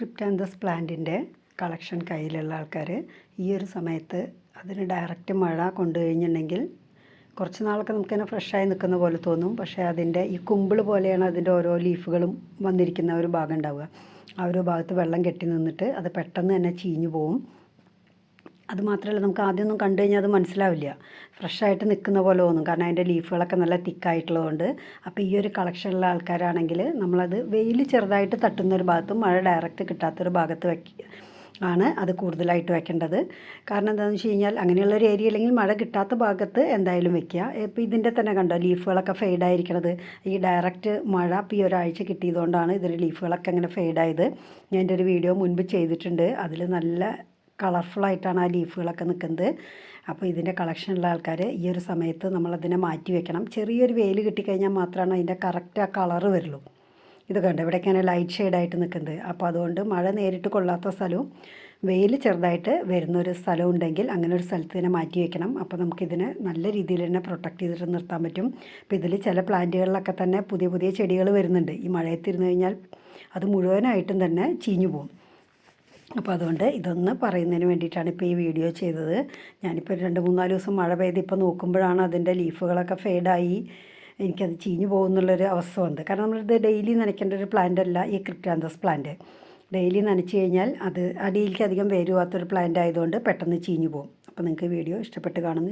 Cryptanthus പ്ലാന്റിന്റെ collection കയ്യിലുള്ള ആൾക്കാർ ഈ ഒരു സമയത്ത് അതിന് ഡയറക്റ്റ് മഴ കൊണ്ടു കഴിഞ്ഞിട്ടുണ്ടെങ്കിൽ കുറച്ച് നാളൊക്കെ നമുക്കിങ്ങനെ ഫ്രഷായി നിൽക്കുന്ന പോലെ തോന്നും. പക്ഷേ അതിന്റെ ഈ കുമ്പിൾ പോലെയാണ് അതിന്റെ ഓരോ ലീഫുകളും വന്നിരിക്കുന്ന ഒരു ഭാഗം ഉണ്ടാവുക. ആ ഒരു ഭാഗത്ത് വെള്ളം കെട്ടി നിന്നിട്ട് അത് പെട്ടെന്ന് തന്നെ ചീഞ്ഞു പോവും. അത് മാത്രമല്ല നമുക്ക് ആദ്യമൊന്നും കണ്ടു കഴിഞ്ഞാൽ അത് മനസ്സിലാവില്ല. ഫ്രഷായിട്ട് നിൽക്കുന്ന പോലെ തോന്നും. കാരണം അതിന്റെ ലീഫുകളൊക്കെ നല്ല തിക്കായിട്ടുള്ളതുകൊണ്ട് അപ്പോൾ ഈ ഒരു കളക്ഷനുള്ള ആൾക്കാരാണെങ്കിൽ നമ്മളത് വെയിൽ ചെറുതായിട്ട് തട്ടുന്ന ഒരു ഭാഗത്തും മഴ ഡയറക്റ്റ് കിട്ടാത്തൊരു ഭാഗത്ത് വയ്ക്കുക ആണ് അത് കൂടുതലായിട്ട് വെക്കേണ്ടത്. കാരണം എന്താണെന്ന് വെച്ച് കഴിഞ്ഞാൽ അങ്ങനെയുള്ള ഒരു ഏരിയ അല്ലെങ്കിൽ മഴ കിട്ടാത്ത ഭാഗത്ത് എന്തായാലും വെക്കുക. ഇപ്പോൾ ഇതിന്റെ തന്നെ കണ്ടോ ലീഫുകളൊക്കെ ഫെയ്ഡായിരിക്കണത് ഈ ഡയറക്റ്റ് മഴ ഇപ്പോൾ ഈ ഒരാഴ്ച കിട്ടിയതുകൊണ്ടാണ് ഇതിന്റെ ലീഫുകളൊക്കെ അങ്ങനെ ഫെയ്ഡായത് ഞാൻ എന്റെ ഒരു വീഡിയോ മുൻപ് ചെയ്തിട്ടുണ്ട്. അതിൽ നല്ല കളർഫുള്ളായിട്ടാണ് ആ ലീഫുകളൊക്കെ നിൽക്കുന്നത്. അപ്പോൾ ഇതിന്റെ കളക്ഷനുള്ള ആൾക്കാർ ഈ ഒരു സമയത്ത് നമ്മളതിനെ മാറ്റി വെക്കണം. ചെറിയൊരു വെയിൽ കിട്ടിക്കഴിഞ്ഞാൽ മാത്രമാണ് അതിന്റെ കറക്റ്റ് ആ കളർ വരുള്ളൂ. ഇത് കണ്ടോ? ഇവിടേക്കാണ് ലൈറ്റ് ഷെയ്ഡായിട്ട് നിൽക്കുന്നത് അപ്പോൾ അതുകൊണ്ട് മഴ നേരിട്ട് കൊള്ളാത്ത സ്ഥലവും വെയിൽ ചെറുതായിട്ട് വരുന്നൊരു സ്ഥലം ഉണ്ടെങ്കിൽ അങ്ങനെ ഒരു സ്ഥലത്ത് തന്നെ മാറ്റി വെക്കണം. അപ്പോൾ നമുക്കിതിനെ നല്ല രീതിയിൽ തന്നെ പ്രൊട്ടക്റ്റ് ചെയ്തിട്ട് നിർത്താൻ പറ്റും. അപ്പോൾ ഇതിൽ ചില പ്ലാന്റുകളിലൊക്കെ തന്നെ പുതിയ പുതിയ ചെടികൾ വരുന്നുണ്ട്. ഈ മഴയത്തിരുന്ന് കഴിഞ്ഞാൽ അത് മുഴുവനായിട്ടും തന്നെ ചീഞ്ഞു പോകും. അപ്പോൾ അതുകൊണ്ട് ഇതൊന്ന് പറയുന്നതിന് വേണ്ടിയിട്ടാണ് ഇപ്പോൾ ഈ വീഡിയോ ചെയ്തത്. ഞാനിപ്പോൾ രണ്ട് മൂന്നാൽ ദിവസം മഴ പെയ്ത് ഇപ്പോൾ നോക്കുമ്പോഴാണ് അതിന്റെ ലീഫുകളൊക്കെ ഫെയ്ഡായി എനിക്കത് ചീഞ്ഞു പോകുന്നുള്ളൊരു അവസ്ഥ വന്നത്. കാരണം നമ്മളിത് ഡെയിലി നനയ്ക്കേണ്ട ഒരു പ്ലാന്റ് അല്ല ഈ ക്രിപ്റ്റാന്തസ് പ്ലാന്റ് ഡെയിലി നനച്ച് കഴിഞ്ഞാൽ അത് അടിയിലേക്ക് അധികം വേരുവാത്തൊരു പ്ലാന്റ് ആയതുകൊണ്ട് പെട്ടെന്ന് ചീഞ്ഞു പോകും. അപ്പോൾ നിങ്ങൾക്ക് വീഡിയോ ഇഷ്ടപ്പെട്ട് കാണുന്നു